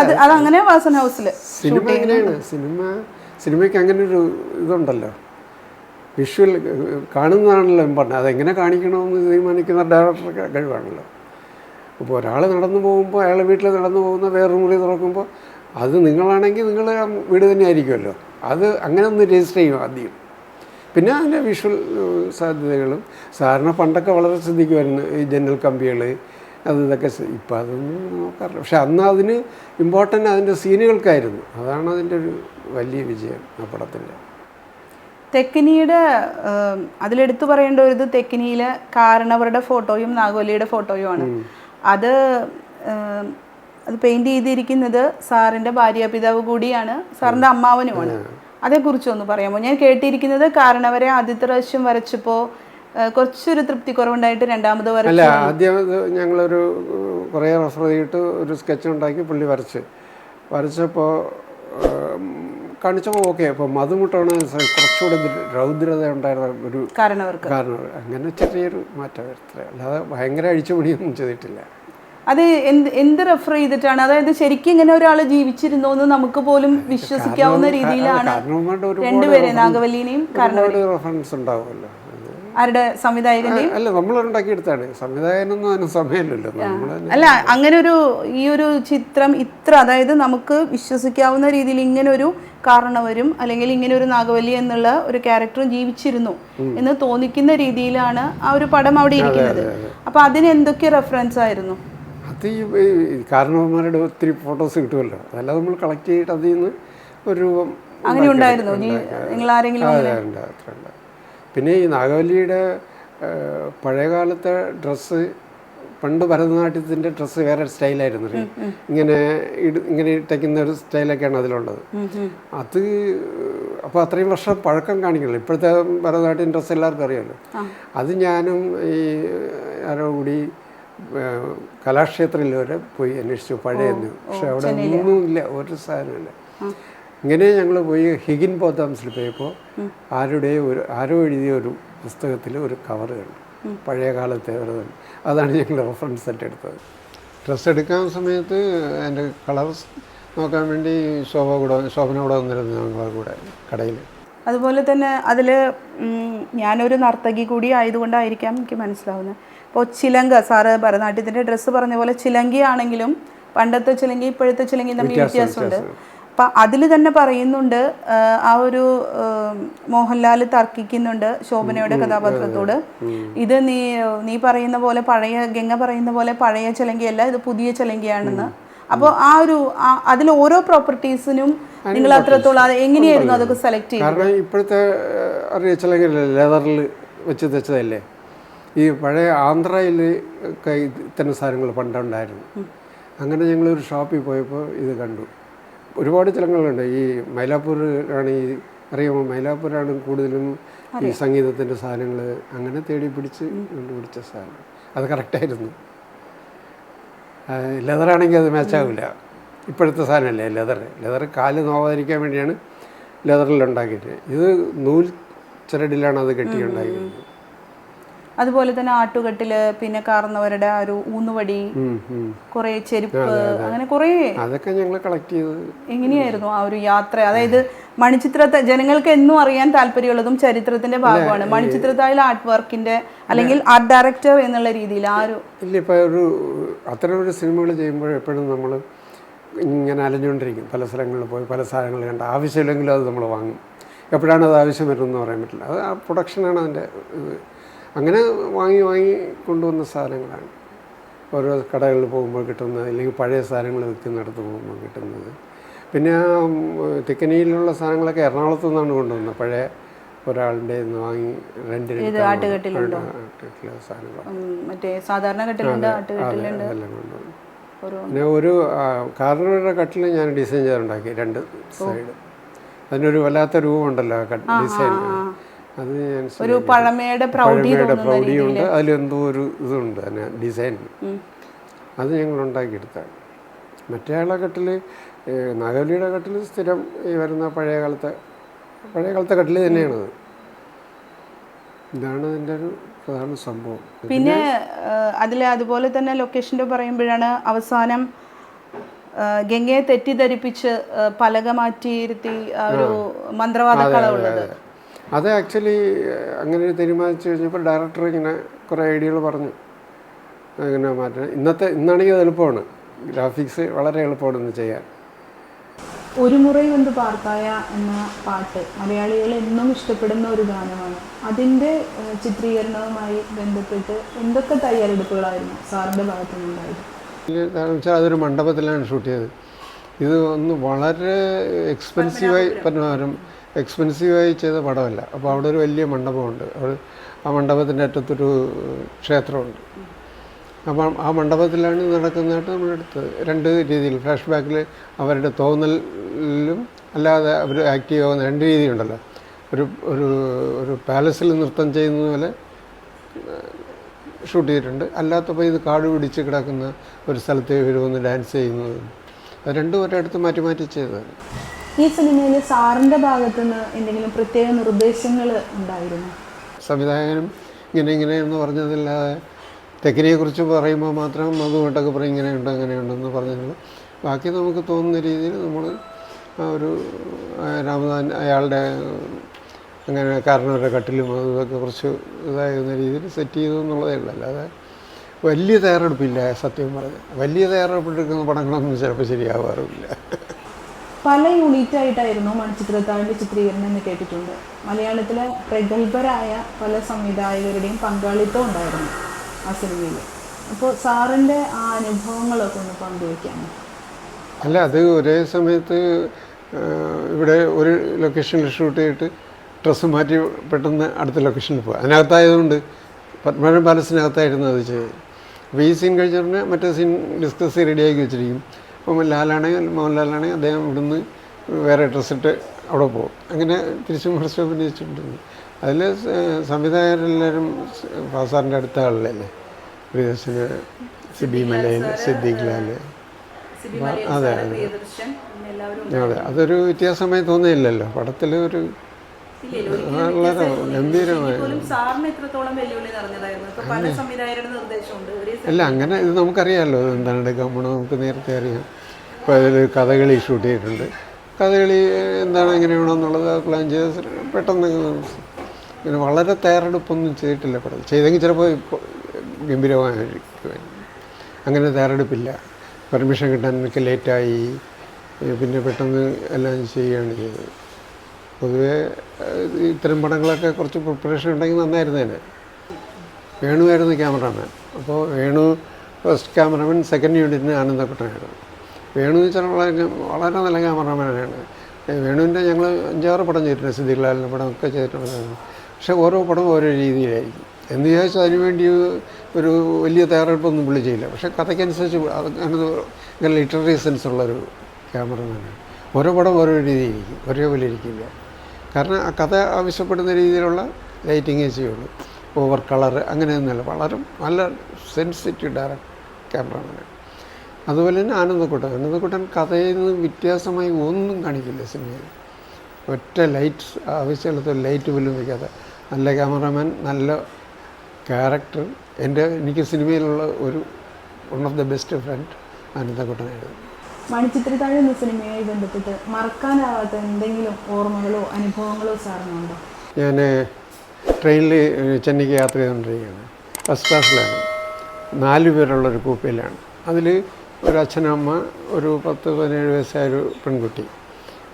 അത് അതങ്ങനെ വാസൻ ഹൗസിൽ സിനിമ സിനിമ സിനിമയ്ക്ക് അങ്ങനെ ഒരു ഇതുണ്ടല്ലോ. വിഷ്വൽ കാണുന്നതാണല്ലോ ഇമ്പോർട്ടന്റ് അതെങ്ങനെ കാണിക്കണമെന്ന് തീരുമാനിക്കുന്ന ഡയറക്ടർ കഴിവാണല്ലോ. ഇപ്പോൾ ഒരാൾ നടന്നു പോകുമ്പോൾ അയാൾ വീട്ടിൽ നടന്നു പോകുന്ന വേറൊരു മുറി തുറക്കുമ്പോൾ അത് നിങ്ങളാണെങ്കിൽ നിങ്ങൾ വീട് തന്നെ ആയിരിക്കുമല്ലോ അത് അങ്ങനെ ഒന്ന് രജിസ്റ്റർ ചെയ്യും ആദ്യം? പിന്നെ അതിന്റെ വിഷ്വൽ സാധ്യതകളും. സാറിന് പണ്ടൊക്കെ വളരെ ശ്രദ്ധിക്കുമായിരുന്നു ഈ ജനൽ കമ്പികൾ അത് ഇതൊക്കെ ഇപ്പം അതൊന്നും നോക്കാറില്ല. പക്ഷെ അന്ന് അതിന് ഇമ്പോർട്ടന്റ് അതിന്റെ സീനുകൾക്കായിരുന്നു. അതാണ് അതിന്റെ ഒരു വലിയ വിജയം ആ പടത്തിന്റെ. തെക്കിനിയുടെ അതിലെടുത്തു പറയേണ്ട ഒരു ഇത് തെക്കിനിയിലെ കാരണവരുടെ ഫോട്ടോയും നാഗോലിയുടെ ഫോട്ടോയും ആണ് അത് അത് പെയിന്റ് ചെയ്തിരിക്കുന്നത് സാറിന്റെ ഭാര്യാപിതാവ് കൂടിയാണ്. സാറിന്റെ അമ്മാവനുമാണ്. അതേക്കുറിച്ച് ഒന്ന് പറയാമോ? ഞാൻ കേട്ടിരിക്കുന്നത് കാരണവരെ ആദ്യത്തെ പ്രാവശ്യം വരച്ചപ്പോൾ കുറച്ചൊരു തൃപ്തി കുറവുണ്ടായിട്ട് രണ്ടാമത് അല്ല വരച്ചു ആദ്യം ഇത് ഞങ്ങളൊരു കുറേ റെഫർ ചെയ്തിട്ട് ഒരു സ്കെച്ച് ഉണ്ടാക്കി പുള്ളി വരച്ച്. വരച്ചപ്പോൾ കാണിച്ചപ്പോൾ ഓക്കെ അപ്പോൾ മധുമുട്ടാണ് സ- കുറച്ചുകൂടെ രൗദ്രത ഉണ്ടായിരുന്ന ഒരു കാരണവർക്ക്. കാരണം അങ്ങനെ ചെറിയൊരു മാറ്റം വരുത്തുക അല്ലാതെ ഭയങ്കര അഴിച്ചുപണിയൊന്നും ചെയ്തിട്ടില്ല. അത് എന്ത് എന്ത് റെഫർ ചെയ്തിട്ടാണ്? അതായത് ശരിക്കും ഇങ്ങനെ ഒരാൾ ജീവിച്ചിരുന്നോ എന്ന് നമുക്ക് പോലും വിശ്വസിക്കാവുന്ന രീതിയിലാണ് രണ്ടുപേരെ നാഗവല്ലിനെയും റെഫറൻസ് ഉണ്ടാവുമല്ലോ. ആരുടെ? സംവിധായകന്റെയും? അല്ല നമ്മൾ ഉണ്ടാക്കിയെടുത്താണ്. സംവിധായകനൊന്നും അതിന് സമയമില്ലല്ലോ. അല്ല അങ്ങനെ ഒരു ഈ ഒരു ചിത്രം ഇത്ര അതായത് നമുക്ക് വിശ്വസിക്കാവുന്ന രീതിയിൽ ഇങ്ങനെ ഒരു കാരണവരും അല്ലെങ്കിൽ ഇങ്ങനെ ഒരു നാഗവല്ലി എന്നുള്ള ഒരു ക്യാരക്ടറും ജീവിച്ചിരുന്നു എന്ന് തോന്നിക്കുന്ന രീതിയിലാണ് ആ ഒരു പടം അവിടെ ഇരിക്കുന്നത്. അപ്പൊ അതിന് എന്തൊക്കെ റെഫറൻസ് ആയിരുന്നു? അത് ഈ കാരണവന്മാരുടെ ഒത്തിരി ഫോട്ടോസ് കിട്ടുമല്ലോ. അതെല്ലാം നമ്മൾ കളക്ട് ചെയ്തിട്ട് അതിൽ നിന്ന് ഒരു രൂപം അങ്ങനെ ഉണ്ടായിരുന്നു. നിങ്ങൾ ആരെങ്കിലും പിന്നെ ഈ നാഗവല്ലിയുടെ പഴയകാലത്തെ ഡ്രസ്സ് പണ്ട് ഭരതനാട്യത്തിന്റെ ഡ്രസ്സ് വേറെ സ്റ്റൈലായിരുന്നു. ഇങ്ങനെ ഇങ്ങനെ ഇട്ടയ്ക്കുന്ന ഒരു സ്റ്റൈലൊക്കെയാണ് അതിലുള്ളത്. അത് അപ്പോൾ അത്രയും വർഷം പഴക്കം കാണിക്കണല്ലോ ഇപ്പോഴത്തെ ഭരതനാട്യം ഡ്രസ്സ് എല്ലാവർക്കും അറിയാമല്ലോ. അത് ഞാനും ഈ ആരോ കൂടി കലാക്ഷേത്രത്തിൽ വരെ പോയി അന്വേഷിച്ചു പഴയെന്ന് പക്ഷെ അവിടെ ഒന്നുമില്ല ഒരു സാധനമില്ല ഇങ്ങനെ ഞങ്ങൾ പോയി ഹിഗിൻ പോത്താംസിൽ പോയപ്പോൾ ആരുടെ ഒരു ആരോ എഴുതിയ ഒരു പുസ്തകത്തിൽ ഒരു കവർ കണ്ടു. പഴയ കാലത്തെ ഒരു അതാണ് ഞങ്ങൾ റെഫറൻസ് സെറ്റ് എടുത്തത്. ഡ്രസ്സ് എടുക്കാൻ സമയത്ത് എന്റെ കളർസ് നോക്കാൻ വേണ്ടി ശോഭ കൂടെ ശോഭന കൂടെ വന്നിരുന്നു ഞങ്ങളുടെ കൂടെ കടയിൽ അതുപോലെ തന്നെ അതിൽ ഞാനൊരു നർത്തകി കൂടി ആയതുകൊണ്ടായിരിക്കാം എനിക്ക് മനസ്സിലാവുന്നത്. ഇപ്പോൾ ചിലങ്ക സാറ് ഭരതനാട്യത്തിന്റെ ഡ്രസ്സ് പറഞ്ഞ പോലെ ചിലങ്കിയാണെങ്കിലും പണ്ടത്തെ ചിലങ്കി ഇപ്പോഴത്തെ ചിലങ്കി തമ്മിൽ വ്യത്യാസമുണ്ട്. അപ്പം അതിൽ തന്നെ പറയുന്നുണ്ട് ആ, ഒരു മോഹൻലാൽ തർക്കിക്കുന്നുണ്ട് ശോഭനയുടെ കഥാപാത്രത്തോട്. ഇത് നീ നീ പറയുന്ന പോലെ പഴയ ഗംഗ പറയുന്ന പോലെ പഴയ ചിലങ്കിയല്ല ഇത് പുതിയ ചിലങ്കിയാണെന്ന്. അപ്പോൾ ആ ഒരു അതിൽ ഓരോ പ്രോപ്പർട്ടീസിനും നിങ്ങൾ അത്രത്തോളം അത് എങ്ങനെയായിരുന്നു അതൊക്കെ സെലക്ട് ചെയ്യുന്നത് കാരണം ഇപ്പോഴത്തെ ലെതറിൽ വെച്ച് തെച്ചതല്ലേ? ഈ പഴയ ആന്ധ്രയിൽ ഇത്തരം സാധനങ്ങൾ പണ്ടുണ്ടായിരുന്നു. അങ്ങനെ ഞങ്ങളൊരു ഷോപ്പിൽ പോയപ്പോൾ ഇത് കണ്ടു. ഒരുപാട് ചിലങ്ങളുണ്ട് ഈ മൈലാപ്പൂരാണ് ഈ അറിയാമോ? മൈലാപ്പൂരാണ് കൂടുതലും ഈ സംഗീതത്തിന്റെ സാധനങ്ങൾ അങ്ങനെ തേടി പിടിച്ച് കണ്ടുപിടിച്ച സാധനം. അത് കറക്റ്റായിരുന്നു. ലെതറാണെങ്കിൽ അത് മാച്ചാവില്ല ഇപ്പോഴത്തെ സാധനമല്ലേ? ലെതർ. ലെതർ കാൽ നോവാതിരിക്കാൻ വേണ്ടിയാണ് ലെതറിൽ ഉണ്ടാക്കിയിട്ട്. ഇത് നൂൽ ചരടിലാണ് അത് കെട്ടി അതുപോലെ തന്നെ ആട്ടുകെട്ടിൽ പിന്നെ കാർന്നവരുടെ ആ ഒരു ഊന്നുവടി. കുറെ ചെരുപ്പ് അങ്ങനെ കുറെ അതൊക്കെ ഞങ്ങൾ കളക്ട് ചെയ്ത് എങ്ങനെയായിരുന്നു ആ ഒരു യാത്ര? അതായത് മണിച്ചിത്രത്തെ ജനങ്ങൾക്ക് എന്നും അറിയാൻ താല്പര്യമുള്ളതും ചരിത്രത്തിന്റെ ഭാഗമാണ്. മണിച്ചിത്രത്താഴിലെ ആർട്ട് വർക്കിന്റെ അല്ലെങ്കിൽ ആർട്ട് ഡയറക്ടർ എന്നുള്ള രീതിയിൽ ആ ഒരു ഇല്ല ഇപ്പൊ ഒരു അത്തരം ഒരു സിനിമകൾ ചെയ്യുമ്പോൾ എപ്പോഴും നമ്മൾ ഇങ്ങനെ അലഞ്ഞുകൊണ്ടിരിക്കും. പല സ്ഥലങ്ങളിൽ പോയി പല സാധനങ്ങൾ കണ്ട ആവശ്യമില്ലെങ്കിലും അത് നമ്മൾ വാങ്ങും. എപ്പോഴാണ് അത് ആവശ്യം വരുന്നതെന്ന് പറയാൻ പറ്റില്ല. അത് ആ പ്രൊഡക്ഷനാണ് അതിന്റെ അങ്ങനെ വാങ്ങി വാങ്ങി കൊണ്ടുവന്ന സാധനങ്ങളാണ്. ഓരോ കടകളിൽ പോകുമ്പോൾ കിട്ടുന്നത് അല്ലെങ്കിൽ പഴയ സാധനങ്ങൾ വിൽക്കുന്നിടത്ത് പോകുമ്പോൾ കിട്ടുന്നത്. പിന്നെ ആ തെക്കനിയിലുള്ള സാധനങ്ങളൊക്കെ എറണാകുളത്തു നിന്നാണ് കൊണ്ടുവന്നത്. പഴയ ഒരാളുടെ വാങ്ങി ഒരു പിന്നെ ഒരു കാർണറുടെ കട്ടിൽ ഞാൻ ഡിസൈൻ ചെയ്തുണ്ടാക്കി രണ്ട് സൈഡ്. അതിനൊരു വല്ലാത്ത രൂപമുണ്ടല്ലോ ആ ഡിസൈൻ. ഒരു പഴമയുടെ പ്രൗഢിയുണ്ട് അതിലെന്തോ ഒരു ഇതുണ്ട് അതിന് ഡിസൈൻ അത് ഞങ്ങൾ ഉണ്ടാക്കിയെടുത്താണ്. മറ്റേ ആളെ കട്ടിൽ നഗലിയുടെ കട്ടിൽ സ്ഥിരം ഈ വരുന്ന പഴയ കാലത്തെ പഴയ കാലത്തെ കെട്ടിൽ തന്നെയാണത്. ഇതാണ് അതിന്റെ ഒരു പ്രധാന സംഭവം. പിന്നെ അതിൽ അതുപോലെ തന്നെ ലൊക്കേഷന്റെ പറയുമ്പോഴാണ് അവസാനം ഗംഗയെ തെറ്റിദ്ധരിപ്പിച്ച് പലക മാറ്റിയിരുത്തി ഒരു മന്ത്രവാദ കളവുള്ളത് അത് ആക്ച്വലി അങ്ങനെ ഒരു തീരുമാനിച്ചു കഴിഞ്ഞപ്പോൾ ഡയറക്ടർ ഇങ്ങനെ കുറേ ഐഡിയകൾ പറഞ്ഞു. ഇങ്ങനെ മാറ്റണം ഇന്നത്തെ ഇന്നാണെങ്കിൽ അത് എളുപ്പമാണ്. ഗ്രാഫിക്സ് വളരെ എളുപ്പമാണ് ഇന്ന് ചെയ്യാൻ. ഒരു മുറി കൊണ്ട് പാർത്തായ എന്ന പാട്ട് മലയാളികൾ എന്നും ഇഷ്ടപ്പെടുന്ന ഒരു ഗാനമാണ്. അതിന്റെ ചിത്രീകരണവുമായി ബന്ധപ്പെട്ട് എന്തൊക്കെ തയ്യാറെടുപ്പുകളായിരുന്നു സാറിന്റെ ഭാഗത്തുനിന്നുണ്ടായിരുന്നു അതൊരു മണ്ഡപത്തിലാണ് ഷൂട്ട് ചെയ്തത്. ഇത് ഒന്ന് വളരെ എക്സ്പെൻസീവായി പരമാവധി എക്സ്പെൻസീവായി ചെയ്ത പടമല്ല. അപ്പോൾ അവിടെ ഒരു വലിയ മണ്ഡപമുണ്ട്. അവിടെ ആ മണ്ഡപത്തിന്റെ അറ്റത്തൊരു ക്ഷേത്രമുണ്ട്. അപ്പം ആ മണ്ഡപത്തിലാണ് നടക്കുന്നതായിട്ട് നമ്മൾ എടുത്തത്. രണ്ട് രീതിയിൽ ഫ്ലാഷ് ബാക്കിൽ അവരുടെ തോന്നലിലും അല്ലാതെ അവർ ആക്റ്റീവ് ആവുന്ന രണ്ട് രീതിയുണ്ടല്ലോ. ഒരു ഒരു ഒരു പാലസിൽ നൃത്തം ചെയ്യുന്ന പോലെ ഷൂട്ട് ചെയ്തിട്ടുണ്ട്. അല്ലാത്തപ്പോൾ ഇത് കാട് പിടിച്ച് കിടക്കുന്ന ഒരു സ്ഥലത്ത് ഇവർ വന്ന് ഡാൻസ് ചെയ്യുന്നത് അത് രണ്ടും ഒരിടത്ത് മാറ്റി മാറ്റി ചെയ്തതാണ്. ഈ സിനിമയിൽ സാറിന്റെ ഭാഗത്തു നിന്ന് എന്തെങ്കിലും പ്രത്യേക നിർദ്ദേശങ്ങൾ ഉണ്ടായിരുന്നു? സംവിധായകനും ഇങ്ങനെ ഇങ്ങനെ എന്ന് പറഞ്ഞതല്ലാതെ തെക്കിനെക്കുറിച്ച് പറയുമ്പോൾ മാത്രം അതുകൊണ്ടൊക്കെ പറയും ഇങ്ങനെയുണ്ട് അങ്ങനെയുണ്ടെന്ന് പറഞ്ഞിട്ടുള്ളൂ ബാക്കി നമുക്ക് തോന്നുന്ന രീതിയിൽ നമ്മൾ ഒരു രാമദാൻ അയാളുടെ അങ്ങനെ കാരണവരുടെ കട്ടിലും അതൊക്കെ കുറച്ച് ഇതായിരുന്ന രീതിയിൽ സെറ്റ് ചെയ്തു എന്നുള്ളതേ ഉള്ളൂ. അല്ലാതെ വലിയ തയ്യാറെടുപ്പില്ല സത്യം പറഞ്ഞാൽ. വലിയ തയ്യാറെടുപ്പെടുക്കുന്ന പടങ്ങളൊന്നും ചിലപ്പോൾ ശരിയാവാറുമില്ല. പല യൂണിറ്റ് ആയിട്ടായിരുന്നു മണിച്ചിത്രത്താഴിന്റെ ചിത്രീകരണം എന്ന് കേട്ടിട്ടുണ്ട്. മലയാളത്തിലെ പ്രഗത്ഭരായ പല സംവിധായകരുടെയും പങ്കാളിത്തം ഉണ്ടായിരുന്നു ആ സിനിമയിൽ അപ്പോൾ സാറിന്റെ ആ അനുഭവങ്ങളൊക്കെ ഒന്ന് പങ്കുവയ്ക്കാമോ? അല്ല അത് ഒരേ സമയത്ത് ഇവിടെ ഒരു ലൊക്കേഷനിൽ ഷൂട്ട് ചെയ്തിട്ട് ഡ്രസ്സ് മാറ്റി പെട്ടെന്ന് അടുത്ത ലൊക്കേഷനിൽ പോകുക അതിനകത്തായതുകൊണ്ട് പത്മനാഭൻ പാലസിനകത്തായിരുന്നു അത് ചെയ്തത്. അപ്പോൾ ഈ സീൻ കഴിച്ചിട്ട് മറ്റേ സീൻ ഡിസ്കസ് റെഡിയാക്കി വെച്ചിരിക്കും. അപ്പോൾ ലാലാണെങ്കിൽ മോഹൻലാലാണെങ്കിൽ അദ്ദേഹം ഇവിടുന്ന് വേറെ ഡ്രസ്സിട്ട് അവിടെ പോകും. അങ്ങനെ തിരിച്ചും മറിച്ചും അഭിനയിച്ചിട്ടുണ്ട്. അതിൽ സംവിധായകരെല്ലാവരും ഫാസാറിന്റെ അടുത്ത ആളല്ലേ പ്രിയദർശന് സിബി മലയിൽ സിദ്ദീഖ് ലാൽ അതെ അതെ. അതെ അതൊരു വ്യത്യാസമായി തോന്നിയില്ലല്ലോ. പടത്തിൽ ഒരു വളരെ ഗംഭീരമായ അല്ല അങ്ങനെ ഇത് നമുക്കറിയാമല്ലോ എന്താണ് എടുക്കാൻ നമുക്ക് നേരത്തെ അറിയാം. ഇപ്പോൾ അതിൽ കഥകളി ഷൂട്ട് ചെയ്തിട്ടുണ്ട്. കഥകളി എന്താണ് എങ്ങനെയാണെന്നുള്ളത് പ്ലാൻ ചെയ്ത് പെട്ടെന്ന് പിന്നെ വളരെ തയ്യാറെടുപ്പൊന്നും ചെയ്തിട്ടില്ല പടം. ചെയ്തെങ്കിൽ ചിലപ്പോൾ ഗംഭീരമായിരിക്കുമായിരുന്നു. അങ്ങനെ തയ്യാറെടുപ്പില്ല. പെർമിഷൻ കിട്ടാൻ എനിക്ക് ലേറ്റായി പിന്നെ പെട്ടെന്ന് എല്ലാം ചെയ്യുകയാണ് ചെയ്തത്. പൊതുവേ ഇത്തരം പടങ്ങളൊക്കെ കുറച്ച് പ്രിപ്പറേഷൻ ഉണ്ടെങ്കിൽ നന്നായിരുന്നേനെ വേണുവായിരുന്നു ക്യാമറാമാൻ അപ്പോൾ വേണു ഫസ്റ്റ് ക്യാമറമാൻ സെക്കൻഡ് യൂണിറ്റിന് ആനന്ദക്കുട്ടനായിരുന്നു വേണു എന്ന് വെച്ചാൽ വളരെ വളരെ നല്ല ക്യാമറമാനാണ്. വേണുവിന്റെ ഞങ്ങൾ അഞ്ചാറ് പടം ചെയ്തിട്ടുണ്ട് സിദ്ദിഖ്ലാലിന്റെ പടം ഒക്കെ ചെയ്തിട്ടുണ്ടായിരുന്നു പക്ഷേ ഓരോ പടവും ഓരോ രീതിയിലായിരിക്കും. എന്ന് വിചാരിച്ചാൽ അതിനുവേണ്ടി ഒരു വലിയ തയ്യാറെടുപ്പൊന്നും പുള്ളി ചെയ്യില്ല. പക്ഷേ കഥയ്ക്കനുസരിച്ച് അങ്ങനെ ലിറ്റററി സെൻസ് ഉള്ളൊരു ക്യാമറമാനാണ്. ഓരോ പടം ഓരോ രീതിയിലിരിക്കും ഒരേപോലെ ഇരിക്കില്ല. കാരണം ആ കഥ ആവശ്യപ്പെടുന്ന രീതിയിലുള്ള ലൈറ്റിങ്ങേ ചെയ്യുള്ളൂ. ഓവർ കളർ അങ്ങനെയൊന്നുമില്ല. വളരെ നല്ല സെൻസിറ്റീവ് ഡയറക്റ്റ് ക്യാമറമാണ് അതുപോലെ തന്നെ ആനന്ദക്കുട്ടൻ. ആനന്ദക്കുട്ടൻ കഥയിൽ നിന്ന് വ്യത്യാസമായി ഒന്നും കാണിക്കില്ല സിനിമയിൽ. ഒറ്റ ലൈറ്റ് ആവശ്യമുള്ളത് ലൈറ്റ് പോലും വയ്ക്കാതെ. നല്ല ക്യാമറമാൻ നല്ല ക്യാരക്ടർ എന്റെ എനിക്ക് സിനിമയിലുള്ള ഒരു one of the best friend ആനന്ദക്കുട്ടനായിരുന്നു. Manichitrathazhu എന്ന സിനിമയുമായി ബന്ധപ്പെട്ട് മറക്കാനാവാത്ത എന്തെങ്കിലും ഓർമ്മകളോ അനുഭവങ്ങളോ സാറിനുണ്ടോ? ഞാൻ ട്രെയിനിൽ ചെന്നൈക്ക് യാത്ര ചെയ്തുകൊണ്ടിരിക്കുകയാണ് ഫസ്റ്റ് ക്ലാസ്സിലാണ്. നാല് പേരുള്ളൊരു കൂപ്പയിലാണ്. അതിൽ ഒരു അച്ഛനമ്മ ഒരു പത്ത് പതിനേഴ് വയസ്സായ ഒരു പെൺകുട്ടി.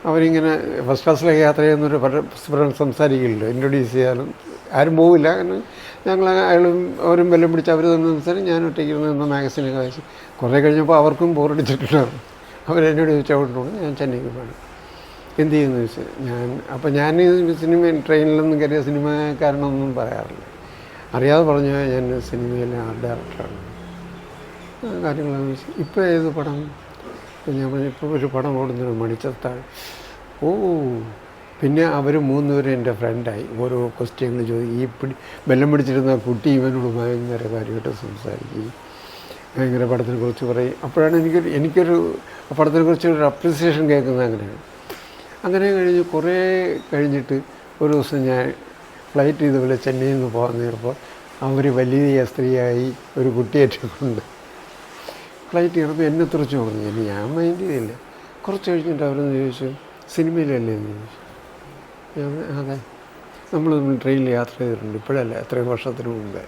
അവരിങ്ങനെ ഫസ്റ്റ് ക്ലാസ്സിലേക്ക് യാത്ര ചെയ്യുന്നൊരു പരസ്പരം സംസാരിക്കില്ലല്ലോ. ഇൻട്രൊഡ്യൂസ് ചെയ്യാനും ആരും പോവില്ല. കാരണം ഞങ്ങൾ അയാളും അവരും വെല്ലം പിടിച്ച് അവർ തന്നെ സംസാരം ഞാൻ ഒറ്റയ്ക്ക് നിന്ന് മാഗസിനൊക്കെ വായിച്ചു കുറേ കഴിഞ്ഞപ്പോൾ അവർക്കും ബോറടിച്ചിട്ടുണ്ടാകും അവരെന്നോട് ചോദിച്ചോണ്ടിട്ടുണ്ട് ഞാൻ ചെന്നൈക്ക് പോകണം എന്ത് ചെയ്യുന്നു വെച്ചാൽ ഞാൻ അപ്പോൾ ഞാൻ സിനിമ ട്രെയിനിലൊന്നും കയറിയ സിനിമക്കാരനൊന്നും പറയാറില്ല. അറിയാതെ പറഞ്ഞു ഞാൻ സിനിമയിലെ ആർട്ട് ഡയറക്ടറാണ്. കാര്യങ്ങളെന്ന് വെച്ചാൽ ഇപ്പോൾ ഏത് പടം? ഞാൻ പറഞ്ഞു ഇപ്പോൾ ഒരു പടം ഓടുന്നത് മണിച്ചത്താൾ ഓ പിന്നെ അവർ മൂന്നുപേരും എന്റെ ഫ്രണ്ടായി ഓരോ ക്വസ്റ്റ്യങ്ങൾ ചോദിക്കും ഈ പിടി ബെല്ലം പിടിച്ചിരുന്ന കുട്ടി ഇവനോട് ഭയങ്കര കാര്യമായിട്ട് സംസാരിക്കുകയും ഭയങ്കര പടത്തിനെ കുറിച്ച് പറയും. അപ്പോഴാണ് എനിക്കൊരു എനിക്കൊരു പടത്തിനെക്കുറിച്ച് പടത്തിനെ കുറിച്ച് ഒരു അപ്രിസിയേഷൻ കേൾക്കുന്നത് അങ്ങനെയാണ് അങ്ങനെ കഴിഞ്ഞ് കുറേ കഴിഞ്ഞിട്ട് ഒരു ദിവസം ഞാൻ ഫ്ലൈറ്റ് ഇതുപോലെ ചെന്നൈയിൽ നിന്ന് പോകാൻ നേരപ്പോൾ അവർ വലിയ സ്ത്രീയായി ഒരു കുട്ടിയേറ്റുകൊണ്ട് ഫ്ലൈറ്റ് ഇറങ്ങി എന്നെ തുറച്ച് പറഞ്ഞു. ഇനി ഞാൻ മൈൻഡ് ചെയ്തില്ല. കുറച്ച് കഴിഞ്ഞിട്ട് അവരൊന്ന് ചോദിച്ചു സിനിമയിലല്ലേ? എന്ന് ചോദിച്ചു. ഞാൻ അതെ. നമ്മൾ നമ്മൾ ട്രെയിനിൽ യാത്ര ചെയ്തിട്ടുണ്ട്. ഇപ്പോഴല്ല എത്രയും വർഷത്തിന് മുമ്പേ.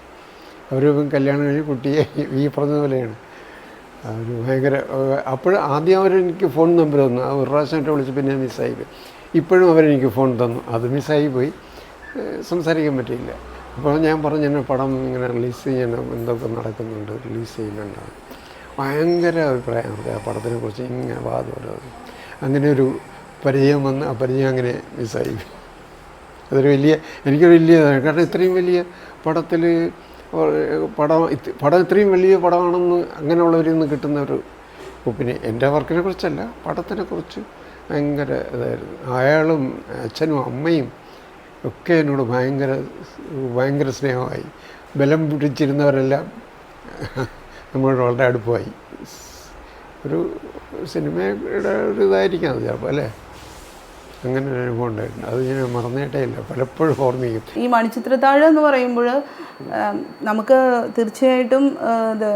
അവരിപ്പം കല്യാണം കഴിഞ്ഞ് കുട്ടിയെ ഈ പറഞ്ഞ പോലെയാണ്. അവർ ഭയങ്കര അപ്പോൾ ആദ്യം അവരെനിക്ക് ഫോൺ നമ്പർ തന്നു. ആ ഒരു പ്രാവശ്യം വിളിച്ച് പിന്നെ മിസ്സായി പോയി. ഇപ്പോഴും അവരെനിക്ക് ഫോൺ തന്നു. അത് മിസ്സായി പോയി. സംസാരിക്കാൻ പറ്റിയില്ല. അപ്പോൾ ഞാൻ പറഞ്ഞു എന്നെ പടം ഇങ്ങനെ റിലീസ് ചെയ്യണം. എന്തൊക്കെ നടക്കുന്നുണ്ട് റിലീസ് ചെയ്യുന്നുണ്ടാവും ഭയങ്കര അഭിപ്രായം. അവർക്ക് ആ പടത്തിനെ കുറിച്ച് ഇങ്ങനെ വാദം അങ്ങനെ ഒരു പരിചയം വന്ന് ആ പരിചയം അങ്ങനെ മിസ്സായി. അതൊരു വലിയ എനിക്കൊരു വലിയ. കാരണം ഇത്രയും വലിയ പടത്തിൽ പടം പടം ഇത്രയും വലിയ പടമാണെന്ന് അങ്ങനെയുള്ളവരിൽ നിന്ന് കിട്ടുന്ന ഒരു ഒപ്പിനിയൻ. എന്റെ വർക്കിനെ കുറിച്ചല്ല പടത്തിനെ കുറിച്ച് ഭയങ്കര ഇതായിരുന്നു. അയാളും അച്ഛനും അമ്മയും ഒക്കെ എന്നോട് ഭയങ്കര ഭയങ്കര സ്നേഹമായി. ബലം പിടിച്ചിരുന്നവരെല്ലാം നമ്മളോട് വളരെ അടുപ്പമായി. ഒരു സിനിമയുടെ ഒരു ഇതായിരിക്കാം അത് ചിലപ്പോൾ അല്ലേ? അങ്ങനെ ഒരു അനുഭവം ഉണ്ടായിരുന്നു. അത് ഞാൻ മറന്നേട്ടേ ഇല്ല. പലപ്പോഴും ഓർമ്മിക്കും. ഈ മണിച്ചിത്രത്താഴ് എന്ന് പറയുമ്പോൾ നമുക്ക് തീർച്ചയായിട്ടും ഇത്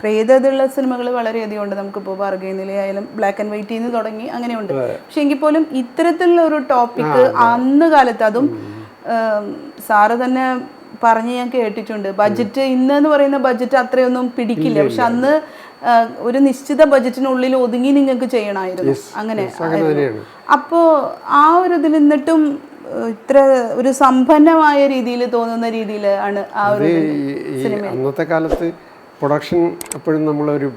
പ്രേതതുള്ള സിനിമകൾ വളരെയധികം ഉണ്ട്. നമുക്കിപ്പോൾ പറകനിലയായാലും ബ്ലാക്ക് ആൻഡ് വൈറ്റിൽ നിന്ന് തുടങ്ങി അങ്ങനെയുണ്ട്. പക്ഷെ എങ്കിൽ പോലും ഇത്തരത്തിലുള്ള ഒരു ടോപ്പിക്ക് അന്ന് കാലത്ത് അതും സാറ് തന്നെ പറഞ്ഞ് ഞാൻ കേട്ടിട്ടുണ്ട്. ബഡ്ജറ്റ് ഇന്ന് എന്ന് പറയുന്ന ബഡ്ജറ്റ് അത്രയൊന്നും പിടിക്കില്ല. പക്ഷെ അന്ന് ഒരു നിശ്ചിത ബജറ്റിനുള്ളിൽ ഒതുങ്ങി നിങ്ങൾക്ക് ചെയ്യണമായിരുന്നു. അങ്ങനെ അപ്പോ അപ്പോൾ ആ ഒരു ഇതിൽ നിന്നിട്ടും ഇത്ര ഒരു സമ്പന്നമായ രീതിയിൽ തോന്നുന്ന രീതിയിൽ ആണ് ആ ഒരു അന്നത്തെ കാലത്ത് പ്രൊഡക്ഷൻ എപ്പോഴും നമ്മളൊരു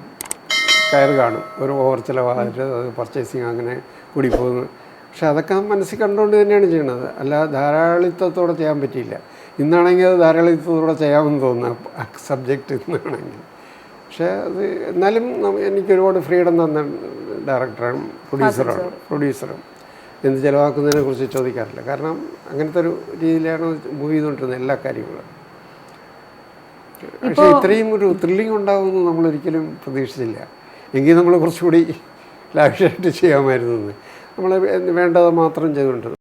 കയർ കാണും. ഒരു ഓവർ ചിലവായിട്ട് അത് പർച്ചേസിങ് അങ്ങനെ കൂടി പോകുന്നു പക്ഷെ അതൊക്കെ മനസ്സിൽ കണ്ടുകൊണ്ട് തന്നെയാണ് ചെയ്യണത്. അല്ല ധാരാളിത്തത്തോടെ ചെയ്യാൻ പറ്റിയില്ല. ഇന്നാണെങ്കിൽ അത് ധാരാളിത്തത്തോടെ ചെയ്യാമെന്ന് തോന്നുന്നു. സബ്ജക്റ്റ് ഇന്നാണെങ്കിൽ. പക്ഷേ അത് എന്നാലും എനിക്ക് ഒരുപാട് ഫ്രീഡം തന്ന ഡയറക്ടറാണ് പ്രൊഡ്യൂസറാണ് പ്രൊഡ്യൂസറും. എന്ത് ചിലവാക്കുന്നതിനെ കുറിച്ച് ചോദിക്കാറില്ല. കാരണം അങ്ങനത്തെ ഒരു രീതിയിലാണ് മൂവ് ചെയ്തുകൊണ്ടിരുന്നത് എല്ലാ കാര്യങ്ങളും. പക്ഷേ ഇത്രയും ഒരു ത്രില്ലിംഗ് ഉണ്ടാകുമെന്ന് നമ്മളൊരിക്കലും പ്രതീക്ഷിച്ചില്ല. എങ്കിൽ നമ്മൾ കുറച്ചുകൂടി ലാവിഷായിട്ട് ചെയ്യാമായിരുന്നു. നമ്മൾ വേണ്ടത് മാത്രം ചെയ്തുകൊണ്ടിരുന്നു